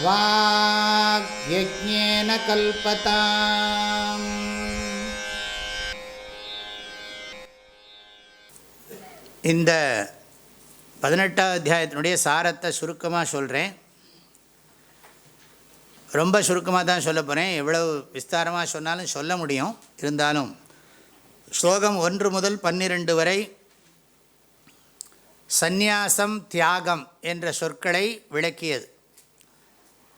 वाग्यज्ञेन कल्पताम् இந்த பதினெட்டாவது அத்தியாயத்தினுடைய சாரத்தை சுருக்கமாக சொல்கிறேன் ரொம்ப சுருக்கமாக தான் சொல்ல போகிறேன் எவ்வளவு விஸ்தாரமாக சொன்னாலும் சொல்ல முடியும் இருந்தாலும் ஸ்லோகம் ஒன்று முதல் பன்னிரெண்டு வரை சந்நியாசம் தியாகம் என்ற சொற்களை விளக்கியது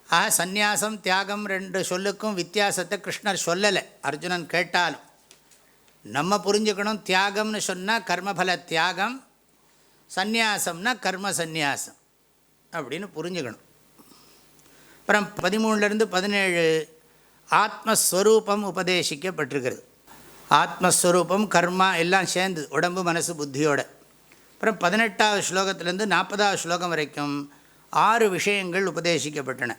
ஆக சந்நியாசம் தியாகம் ரெண்டு சொல்லுக்கும் வித்தியாசத்தை கிருஷ்ணர் சொல்லலை. அர்ஜுனன் கேட்டாலும். நம்ம புரிஞ்சுக்கணும் தியாகம்னு சொன்னால் கர்மபல தியாகம் சந்நியாசம்னா கர்ம சந்நியாசம் அப்படின்னு புரிஞ்சுக்கணும். அப்புறம் பதிமூணுலேருந்து பதினேழு ஆத்மஸ்வரூபம் உபதேசிக்கப்பட்டிருக்கிறது. ஆத்மஸ்வரூபம் கர்மா எல்லாம் சேர்ந்து உடம்பு மனசு புத்தியோட. அப்புறம் பதினெட்டாவது ஸ்லோகத்திலேருந்து நாற்பதாவது ஸ்லோகம் வரைக்கும் ஆறு விஷயங்கள் உபதேசிக்கப்பட்டன.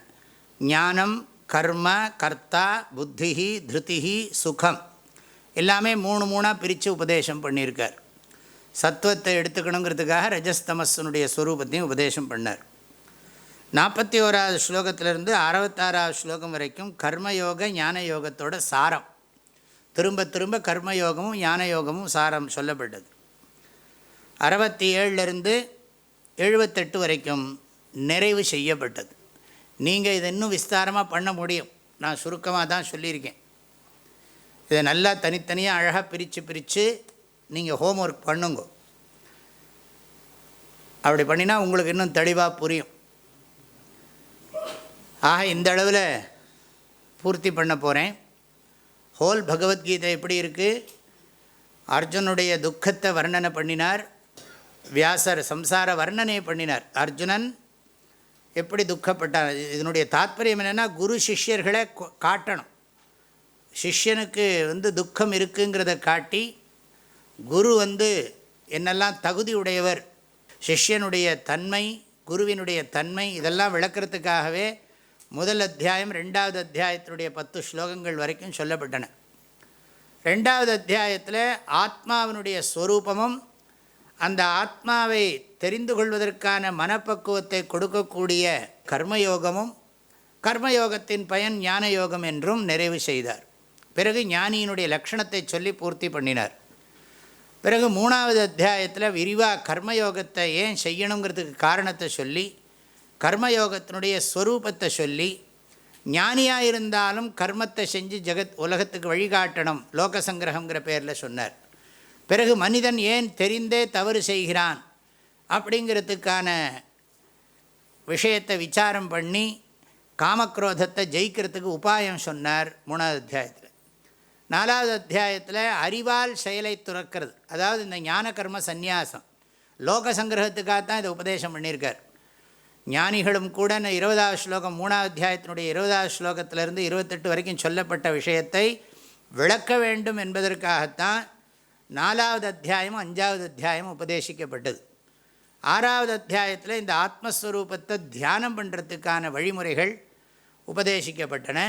ஞானம் கர்ம கர்த்தா புத்திஹி திருத்திஹி சுகம். எல்லாமே மூணு மூணாக பிரித்து உபதேசம் பண்ணியிருக்கார். சத்துவத்தை எடுத்துக்கணுங்கிறதுக்காக ரஜஸ்தமஸனுடைய ஸ்வரூபத்தையும் உபதேசம் பண்ணார். நாற்பத்தி ஓராவது ஸ்லோகத்திலிருந்து அறுபத்தாறாவது ஸ்லோகம் வரைக்கும் கர்மயோக ஞான யோகத்தோட சாரம். திரும்ப திரும்ப கர்மயோகமும் ஞான யோகமும் சாரம் சொல்லப்பட்டது. அறுபத்தி ஏழுலேருந்து எழுபத்தெட்டு வரைக்கும் நிறைவு செய்யப்பட்டது. நீங்கள் இதை இன்னும் விஸ்தாரமாக பண்ண முடியும். நான் சுருக்கமாக தான் சொல்லியிருக்கேன். இதை நல்லா தனித்தனியாக அழகாக பிரித்து பிரித்து நீங்கள் ஹோம் ஒர்க் பண்ணுங்க. அப்படி பண்ணினா உங்களுக்கு இன்னும் தெளிவாக புரியும். ஆக இந்த அளவில் பூர்த்தி பண்ண போகிறேன் ஹோல் பகவத்கீதை எப்படி இருக்குது அர்ஜுனுடைய துக்கத்தை வர்ணனை பண்ணினார். வியாசர் சம்சார வர்ணனை பண்ணினார். அர்ஜுனன் எப்படி துக்கப்பட்டார்? இதனுடைய தாத்பரியம் என்னென்னா குரு சிஷ்யர்களை காட்டணும். சிஷ்யனுக்கு வந்து துக்கம் இருக்குங்கிறத காட்டி குரு வந்து என்னெல்லாம் தகுதி உடையவர் சிஷ்யனுடைய தன்மை குருவினுடைய தன்மை இதெல்லாம் விளக்கிறதுக்காகவே முதல் அத்தியாயம் ரெண்டாவது அத்தியாயத்தினுடைய பத்து ஸ்லோகங்கள் வரைக்கும் சொல்லப்பட்டன. ரெண்டாவது அத்தியாயத்தில் ஆத்மாவினுடைய ஸ்வரூபமும் அந்த ஆத்மாவை தெரிந்து கொள்வதற்கான மனப்பக்குவத்தை கொடுக்கக்கூடிய கர்மயோகமும் கர்மயோகத்தின் பயன் ஞான யோகம் என்றும் நிறைவு செய்தார். பிறகு ஞானியினுடைய லட்சணத்தை சொல்லி பூர்த்தி பண்ணினார். பிறகு மூணாவது அத்தியாயத்தில் விரிவாக கர்மயோகத்தை ஏன் செய்யணுங்கிறதுக்கு காரணத்தை சொல்லி கர்மயோகத்தினுடைய ஸ்வரூபத்தை சொல்லி ஞானியாக இருந்தாலும் கர்மத்தை செஞ்சு ஜெகத் உலகத்துக்கு வழிகாட்டணும் லோக சங்கிரகங்கிற பேரில் சொன்னார். பிறகு மனிதன் ஏன் தெரிந்தே தவறு செய்கிறான்? அப்படிங்கிறதுக்கான விஷயத்தை விசாரம் பண்ணி காமக்ரோதத்தை ஜெயிக்கிறதுக்கு உபாயம் சொன்னார் மூணாவது அத்தியாயத்தில். நாலாவது அத்தியாயத்தில் அறிவால் செயலை துறக்கிறது. அதாவது இந்த ஞான கர்ம சந்நியாசம். லோக சங்கிரகத்துக்காக தான் இதை உபதேசம் பண்ணியிருக்கார். ஞானிகளும் கூட இந்த இருபதாவது ஸ்லோகம் மூணாவது அத்தியாயத்தினுடைய இருபதாவது ஸ்லோகத்திலிருந்து இருபத்தெட்டு வரைக்கும் சொல்லப்பட்ட விஷயத்தை விளக்க வேண்டும் என்பதற்காகத்தான் நாலாவது அத்தியாயமும் அஞ்சாவது அத்தியாயமும் உபதேசிக்கப்பட்டது. ஆறாவது அத்தியாயத்தில் இந்த ஆத்மஸ்வரூபத்தை தியானம் பண்ணுறதுக்கான வழிமுறைகள் உபதேசிக்கப்பட்டன.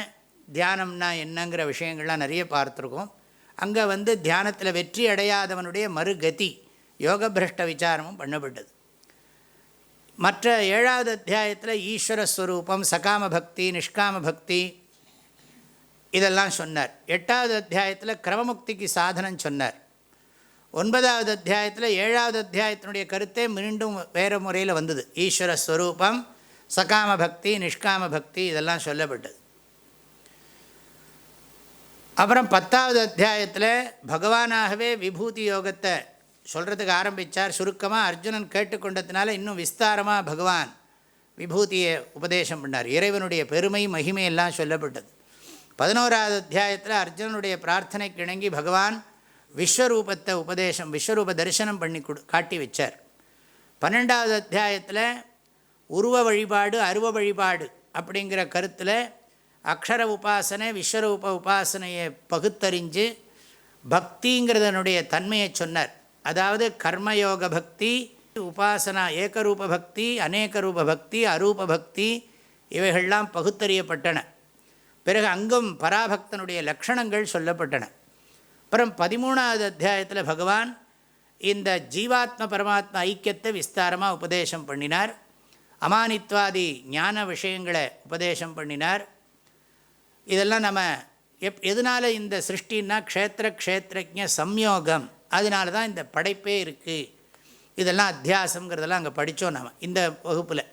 தியானம்னா என்னங்கிற விஷயங்கள்லாம் நிறைய பார்த்துருக்கோம். அங்கே வந்து தியானத்தில் வெற்றி அடையாதவனுடைய மறுகதி யோக பிரஷ்ட விசாரமும் பண்ணப்பட்டது. மற்ற ஏழாவது அத்தியாயத்தில் ஈஸ்வர ஸ்வரூபம் சகாம பக்தி நிஷ்காம பக்தி இதெல்லாம் சொன்னார். எட்டாவது அத்தியாயத்தில் கிரமமுக்திக்கு சாதனம் சொன்னார். ஒன்பதாவது அத்தியாயத்தில் ஏழாவது அத்தியாயத்தினுடைய கருத்தே மீண்டும் வேறு முறையில் வந்தது. ஈஸ்வர ஸ்வரூபம் சகாம பக்தி நிஷ்காம பக்தி இதெல்லாம் சொல்லப்பட்டது. அப்புறம் பத்தாவது அத்தியாயத்தில் பகவானாகவே விபூதி யோகத்தை சொல்கிறதுக்கு ஆரம்பித்தார் சுருக்கமாக அர்ஜுனன் கேட்டுக்கொண்டதுனால இன்னும் விஸ்தாரமாக பகவான் விபூதியை உபதேசம் பண்ணார். இறைவனுடைய பெருமை மகிமையெல்லாம் சொல்லப்பட்டது. பதினோராவது அத்தியாயத்தில் அர்ஜுனனுடைய பிரார்த்தனைக்கு இணங்கி பகவான் விஸ்வரூபத்தை உபதேசம் விஸ்வரூப தரிசனம் பண்ணி கொடு காட்டி வச்சார். பன்னெண்டாவது அத்தியாயத்தில் உருவ வழிபாடு அருவ வழிபாடு அப்படிங்கிற கருத்தில் அக்ஷர உபாசனை விஸ்வரூப உபாசனையை பகுத்தறிஞ்சு பக்திங்கிறதனுடைய தன்மையை சொன்னார். அதாவது கர்மயோக பக்தி உபாசனா ஏகரூப பக்தி அநேக ரூப பக்தி அரூப பக்தி இவைகள்லாம் பகுத்தறியப்பட்டன. பிறகு அங்கும் பராபக்தனுடைய லக்ஷணங்கள் சொல்லப்பட்டன. அப்புறம் பதிமூணாவது அத்தியாயத்தில் பகவான் இந்த ஜீவாத்ம பரமாத்மா ஐக்கியத்தை விஸ்தாரமாக உபதேசம் பண்ணினார். அமானித்வாதி ஞான விஷயங்களை உபதேசம் பண்ணினார். இதெல்லாம் நம்ம எப் எதனால் இந்த சிருஷ்டின்னா க்ஷேத்திர க்ஷேத்திரஜ சம்யோகம். அதனால தான் இந்த படைப்பே இருக்குது இதெல்லாம் அத்தியாசங்கிறதெல்லாம் அங்கே படித்தோம் நம்ம இந்த வகுப்பில்.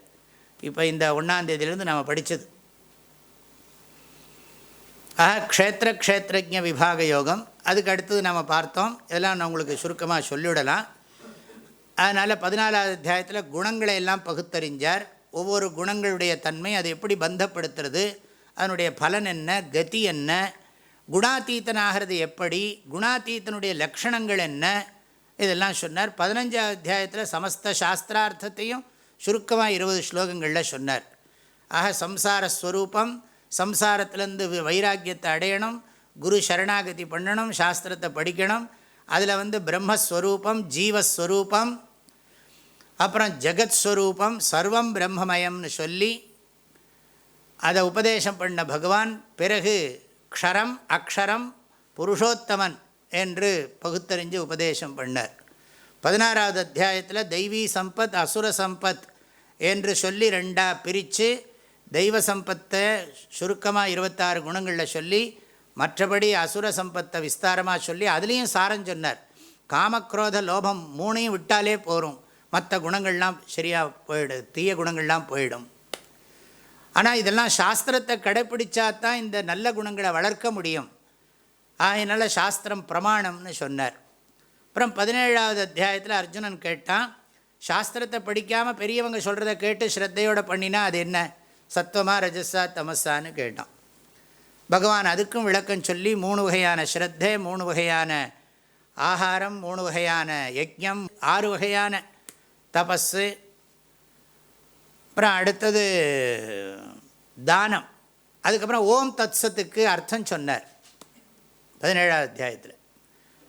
இப்போ இந்த ஒன்றாந்தேதியிலேருந்து நம்ம படித்தது ஆக க்ஷேத்திர க்ஷேத்திரஜ விபாக யோகம் அதுக்கு அடுத்தது நம்ம பார்த்தோம். இதெல்லாம் நான் உங்களுக்கு சுருக்கமாக சொல்லிவிடலாம். அதனால் பதினாலாவது அத்தியாயத்தில் குணங்களை எல்லாம் பகுத்தறிஞ்சார். ஒவ்வொரு குணங்களுடைய தன்மை அதை எப்படி பந்தப்படுத்துறது? அதனுடைய பலன் என்ன? கதி என்ன? குணாத்தீத்தனாகிறது எப்படி? குணாத்தீத்தனுடைய லக்ஷணங்கள் என்ன? இதெல்லாம் சொன்னார். பதினஞ்சாவது அத்தியாயத்தில் சமஸ்த சாஸ்திரார்த்தத்தையும் சுருக்கமாக இருபது ஸ்லோகங்களில் சொன்னார். ஆக சம்சாரஸ்வரூபம் சம்சாரத்திலேருந்து வைராக்கியத்தை அடையணும் குரு சரணாகதி பண்ணணும் சாஸ்திரத்தை படிக்கணும். அதில் வந்து பிரம்மஸ்வரூபம் ஜீவஸ்வரூபம் அப்புறம் ஜெகத்ஸ்வரூபம் சர்வம் பிரம்மமயம்னு சொல்லி அதை உபதேசம் பண்ண பகவான் பிறகு க்ஷரம் அக்ஷரம் புருஷோத்தமன் என்று பகுத்தறிஞ்சு உபதேசம் பண்ணார். பதினாறாவது அத்தியாயத்தில் தெய்வீ சம்பத் அசுர சம்பத் என்று சொல்லி ரெண்டாக பிரித்து தெய்வ சம்பத்தை சுருக்கமாக இருபத்தாறு குணங்களில் சொல்லி மற்றபடி அசுர சம்பத்தை விஸ்தாரமாக சொல்லி அதுலேயும் சாரம் சொன்னார். காமக்ரோத லோபம் மூணையும் விட்டாலே போகும் மற்ற குணங்கள்லாம் சரியாக போயிடும் தீய குணங்கள்லாம் போயிடும். ஆனால் இதெல்லாம் சாஸ்திரத்தை கடைப்பிடிச்சா தான் இந்த நல்ல குணங்களை வளர்க்க முடியும். அதனால் சாஸ்திரம் பிரமாணம்னு சொன்னார். அப்புறம் பதினேழாவது அத்தியாயத்தில் அர்ஜுனன் கேட்டான் சாஸ்திரத்தை படிக்காமல் பெரியவங்க சொல்கிறத கேட்டு ஸ்ரத்தையோடு பண்ணினா அது என்ன? சத்வமா ரஜஸா தமசான்னு கேட்டான். பகவான் அதுக்கும் விளக்கம் சொல்லி மூணு வகையான ஸ்ரத்தை மூணு வகையான ஆகாரம் மூணு வகையான யஜ்யம் ஆறு வகையான தபஸு அப்புறம் அடுத்தது தானம். அதுக்கப்புறம் ஓம் தத்சத்துக்கு அர்த்தம் சொன்னார். பதினேழாவது அத்தியாயத்தில்.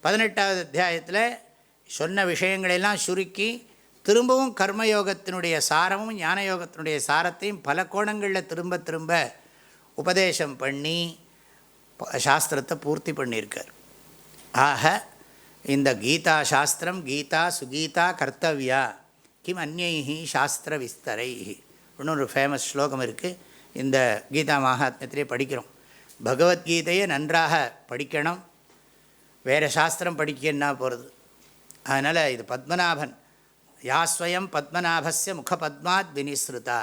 பதினெட்டாவது அத்தியாயத்தில் சொன்ன விஷயங்களெல்லாம் சுருக்கி திரும்பவும் கர்மயோகத்தினுடைய சாரமும் ஞான யோகத்தினுடைய சாரத்தையும் பல கோணங்களில் திரும்ப திரும்ப உபதேசம் பண்ணி சாஸ்திரத்தை பூர்த்தி பண்ணியிருக்கார். ஆக இந்த கீதா சாஸ்திரம் கீதா சுகீதா கர்த்தவ்யா கிம் அந்நைஹி சாஸ்திர விஸ்தரை இன்னொரு ஃபேமஸ் ஸ்லோகம் இருக்குது இந்த கீதா மகாத்மியத்திலே படிக்கிறோம். பகவத்கீதையை நன்றாக படிக்கணும். வேறு சாஸ்திரம் படிக்கன்னா போகிறது அதனால் இது பத்மநாபன் யாஸ்வயம் பத்மநாபஸ்ய முகபத்மாத் வினிஸ்ருதா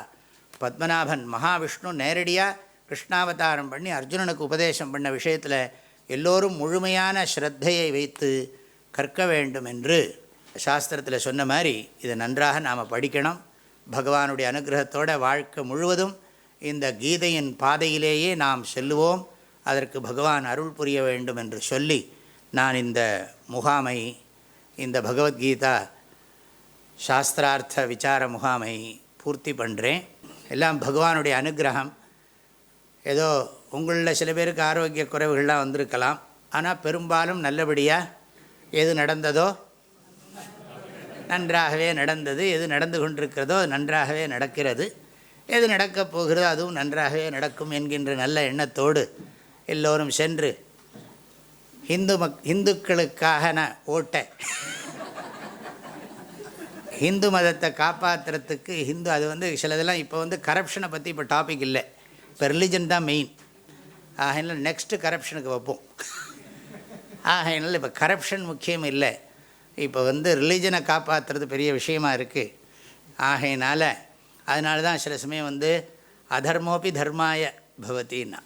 பத்மநாபன் மகாவிஷ்ணு நேரடியாக கிருஷ்ணாவதாரம் பண்ணி அர்ஜுனனுக்கு உபதேசம் பண்ண விஷயத்தில் எல்லோரும் முழுமையான ஸ்ரத்தையை வைத்து கற்க வேண்டும் என்று சாஸ்திரத்தில் சொன்ன மாதிரி இதை நன்றாக நாம் படிக்கணும் பகவானுடைய அனுகிரகத்தோட வாழ்க்கை முழுவதும் இந்த கீதையின் பாதையிலேயே நாம் செல்லுவோம் அதற்கு பகவான் அருள் புரிய வேண்டும் என்று சொல்லி நான் இந்த முகாமை இந்த பகவத்கீதா சாஸ்திரார்த்த விசார முகாமை பூர்த்தி பண்ணுறேன் எல்லாம் பகவானுடைய அனுகிரகம். ஏதோ உங்களில் சில பேருக்கு ஆரோக்கிய குறைவுகள்லாம் வந்திருக்கலாம். ஆனால் பெரும்பாலும் நல்லபடியாக எது நடந்ததோ நன்றாகவே நடந்தது. எது நடந்து கொண்டிருக்கிறதோ நன்றாகவே நடக்கிறது. எது நடக்கப் போகிறதோ அதுவும் நன்றாகவே நடக்கும் என்கின்ற நல்ல எண்ணத்தோடு எல்லோரும் சென்று ஹிந்து மக் இந்துக்களுக்காக நான் ஓட்ட ஹிந்து மதத்தை காப்பாற்றுறதுக்கு ஹிந்து அது வந்து சிலதெல்லாம் இப்போ வந்து கரப்ஷனை பற்றி இப்போ டாபிக் இல்லை. இப்போ ரிலிஜன் தான் மெயின் ஆகையினால் நெக்ஸ்ட்டு கரப்ஷனுக்கு வைப்போம். ஆகையினால் இப்போ கரப்ஷன் முக்கியம் இல்லை. இப்போ வந்து ரிலீஜனை காப்பாற்றுறது பெரிய விஷயமா இருக்குது ஆகையினால் அதனால தான் சில சமயம் வந்து அதர்மோபி தர்மாய பவத்தின்னா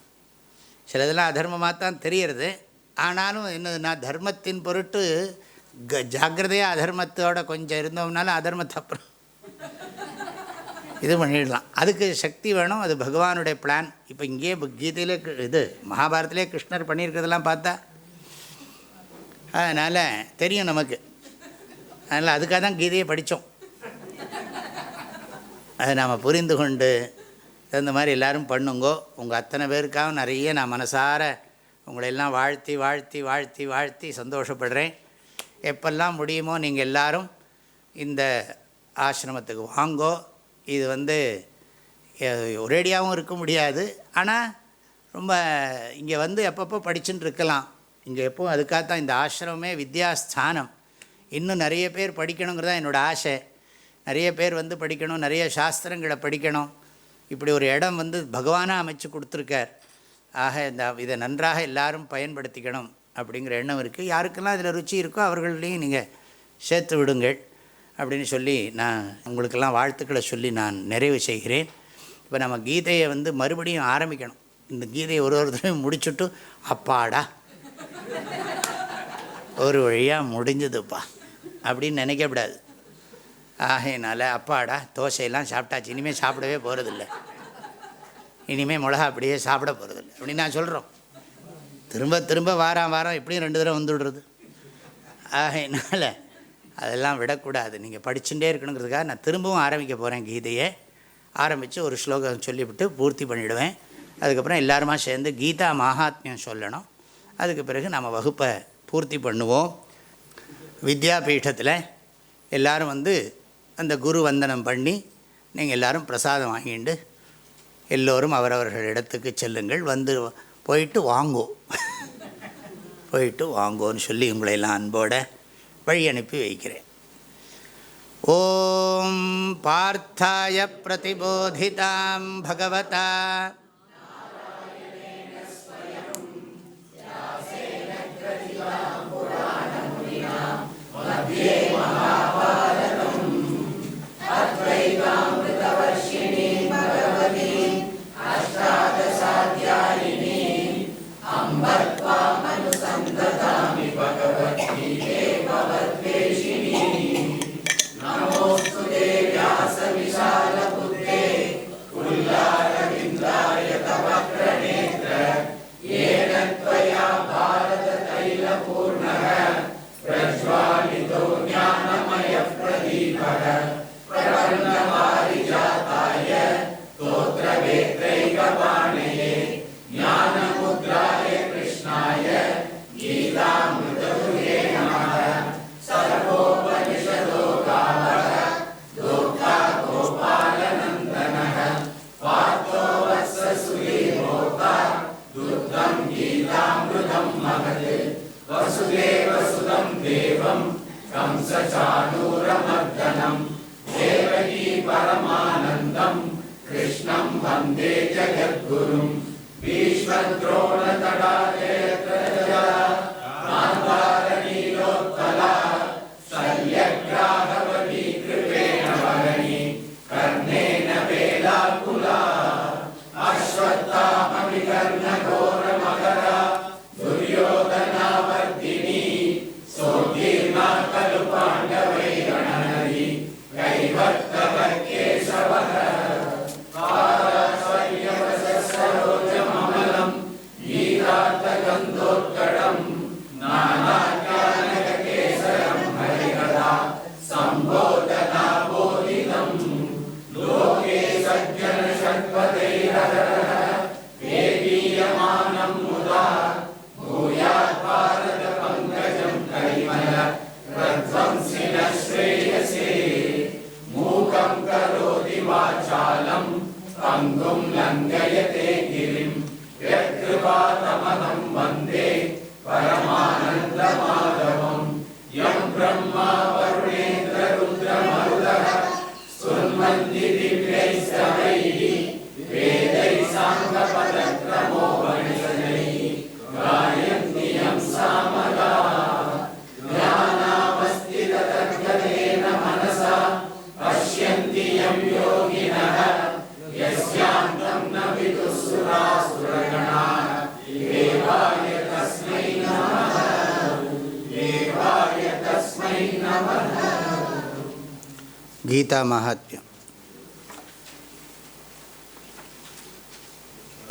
சிலதெல்லாம் அதர்மமாக தான் தெரியறது. ஆனாலும் என்னதுன்னா தர்மத்தின் பொருட்டு க ஜாக்கிரதையாக அதர்மத்தோட கொஞ்சம் இருந்தோம்னாலும் அதர்மத்தை அப்புறம் இது பண்ணிடலாம். அதுக்கு சக்தி வேணும் அது பகவானுடைய பிளான் இப்போ இங்கேயே கீதையிலே இது மகாபாரத்திலே கிருஷ்ணர் பண்ணியிருக்கிறதெல்லாம் பார்த்தா அதனால் தெரியும் நமக்கு. அதனால் அதுக்காக தான் கீதையை படித்தோம். அதை நாம் புரிந்து கொண்டு தகுந்த மாதிரி எல்லோரும் பண்ணுங்கோ. உங்கள் அத்தனை பேருக்காகவும் நிறைய நான் மனசார உங்களையெல்லாம் வாழ்த்தி வாழ்த்தி வாழ்த்தி வாழ்த்தி சந்தோஷப்படுறேன். எப்பெல்லாம் முடியுமோ நீங்கள் எல்லோரும் இந்த ஆசிரமத்துக்கு வாங்கோ. இது வந்து ஒரேடியாகவும் இருக்க முடியாது. ஆனால் ரொம்ப இங்கே வந்து எப்பப்போ படிச்சுட்டு இருக்கலாம். இங்கே எப்போவும் அதுக்காகத்தான் இந்த ஆசிரமே வித்யாஸ்தானம். இன்னும் நிறைய பேர் படிக்கணுங்கிறதா என்னோடய ஆசை. நிறைய பேர் வந்து படிக்கணும் நிறைய சாஸ்திரங்களை படிக்கணும். இப்படி ஒரு இடம் வந்து பகவானாக அமைச்சு கொடுத்துருக்கார். ஆக இந்த இதை நன்றாக எல்லாரும் பயன்படுத்திக்கணும். அப்படிங்கிற எண்ணம் இருக்குது யாருக்கெல்லாம் இதில் ருச்சி இருக்கோ அவர்களையும் நீங்கள் சேர்த்து விடுங்கள் அப்படின்னு சொல்லி நான் உங்களுக்கெல்லாம் வாழ்த்துக்களை சொல்லி நான் நிறைவு செய்கிறேன். இப்போ நம்ம கீதையை வந்து மறுபடியும் ஆரம்பிக்கணும். இந்த கீதையை ஒரு ஒரு தடவை முடிச்சுட்டு அப்பாடா ஒரு வழியாக முடிஞ்சதுப்பா அப்படின்னு நினைக்கக்கூடாது ஆகையினால் அப்பாடா தோசையெல்லாம் சாப்பிட்டாச்சு. இனிமேல் சாப்பிடவே போகிறதில்ல இனிமேல் மிளகா அப்படியே சாப்பிட போகிறதில்ல அப்படின்னு நான் சொல்கிறோம் திரும்ப திரும்ப வாரம் வாரம் எப்படியும் ரெண்டு தடவை வந்துவிடுறது ஆகையினால் அதெல்லாம் விடக்கூடாது. நீங்கள் படிச்சுட்டே இருக்கணுங்கிறதுக்காக நான் திரும்பவும் ஆரம்பிக்க போகிறேன் கீதையை. ஆரம்பித்து ஒரு ஸ்லோகம் சொல்லிவிட்டு பூர்த்தி பண்ணிவிடுவேன் அதுக்கப்புறம் எல்லாருமா சேர்ந்து கீதா மகாத்மியம் சொல்லணும். அதுக்கு பிறகு நம்ம வகுப்பை பூர்த்தி பண்ணுவோம். வித்யாபீட்டத்தில் எல்லோரும் வந்து அந்த குரு வந்தனம் பண்ணி நீங்கள் எல்லோரும் பிரசாதம் வாங்கிட்டு எல்லோரும் அவரவர்கள் இடத்துக்கு செல்லுங்கள். வந்து போயிட்டு வாங்குவோம் போயிட்டு வாங்கோன்னு சொல்லி உங்களையெல்லாம் அன்போட வழி அனுப்பி வைக்கிறேன். ஓம் பார்த்தாய பிரதிபோதிதாம் பகவதா.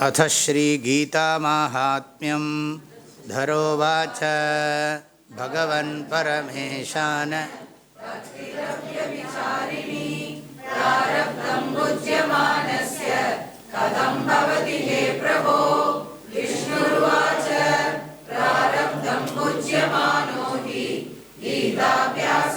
अथ श्रीगीतामाहात्म्यं धरोवाच भगवन् परमेशान। विष्णुर्वाच। प्रारब्धं भुज्यमानो हि गीताभ्यास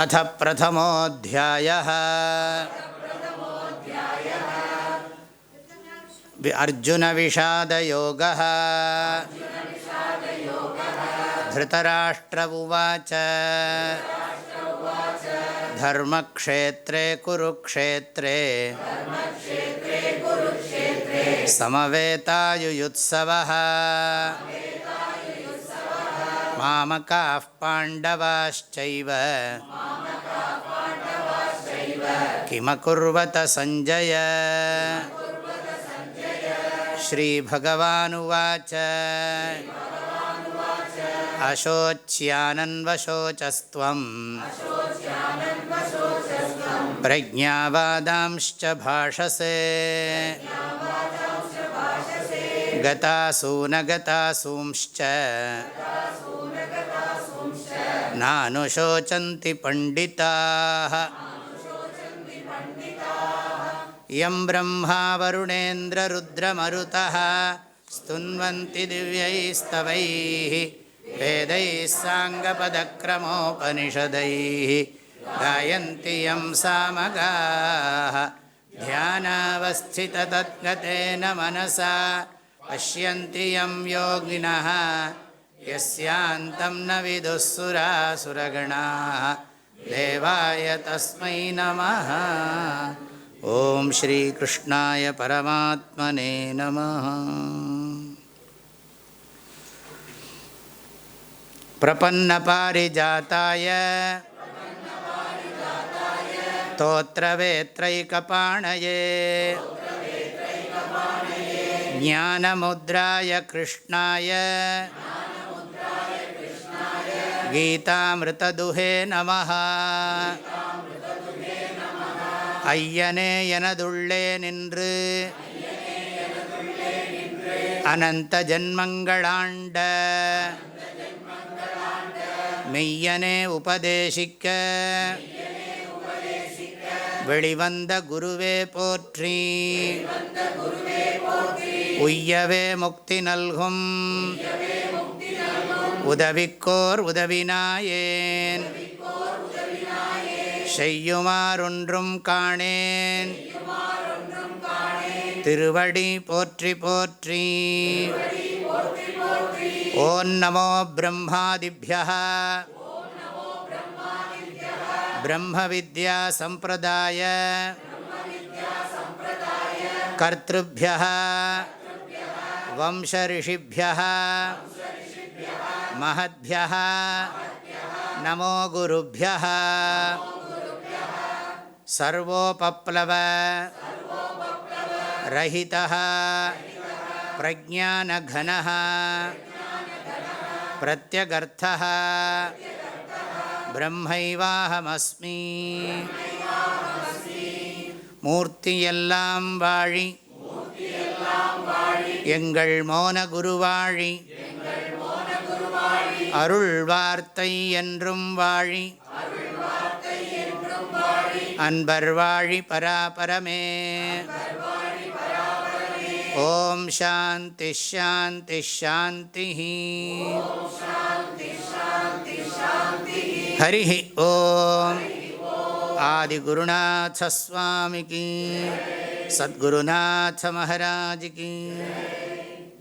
अथ प्रथमोऽध्यायः अर्जुनविषादयोगः धृतराष्ट्र उवाच धर्मक्षेत्रे कुरुक्षेत्रे समवेतायुयुत्सवः मामकाः पाण्डवाश्चैव। किमकुर्वत सञ्जय श्रीभगवानुवाच। अशोच्यानन्वशोचस्त्वम्। प्रज्ञावादांश्च भाषसे। गतासूनगतासूंश्च नानुशोचन्ति पण्डिताः यं ब्रह्मा वरुणेन्द्ररुद्रमरुतः स्तुन्वन्ति दिव्यैस्तवैः वेदैः साङ्गपदक्रमोपनिषदैः गायन्ति यं सामगाः ध्यानावस्थिततद्गतेन मनसा पश्यन्ति यं योगिनः यस्यान्तं न विदुःसुरासुरगणाः देवाय तस्मै नमः ॐ श्रीकृष्णाय परमात्मने नमः प्रपन्नपारिजाताय स्तोत्रवेत्रैकपाणये ज्ञानमुद्राय कृष्णाय கீதாமிருத்ததுஹே நம ஐயனே எனதுள்ளே நின்று அனந்த ஜன்மங்களாண்ட மெய்யனே உபதேசிக்க। வெளிவந்த குருவே போற்றி। உய்யவே முக்தி நல்கும்। உதவிக்கோர் உதவினாயேன். செய்யுமாறொன்றும் காணேன். திருவடி போற்றி போற்றி. ஓம் நமோ பிரம்மாதிபிய. பிரம்ம வித்யா சம்பிரதாய கர்த்திருபிய வம்சரிஷிபிய மகத்பிய நமோ குருபிய सर्वोपप्लव रहितः प्रज्ञानघनः प्रत्यगर्थः பிரம்மைவாஹமஸ்மி மூர்த்தியெல்லாம் வாழி எங்கள் மோன குருவாழி அருள் வார்த்தை என்றும் வாழி அன்பர் வாழி பராபரமே ஓம் சாந்தி ஷாந்தி ஷாந்தி ஹரி ஓம் ஆதிகுருநாசஸ்வாமிக்கு சத்குருநாத மகாராஜிக்கு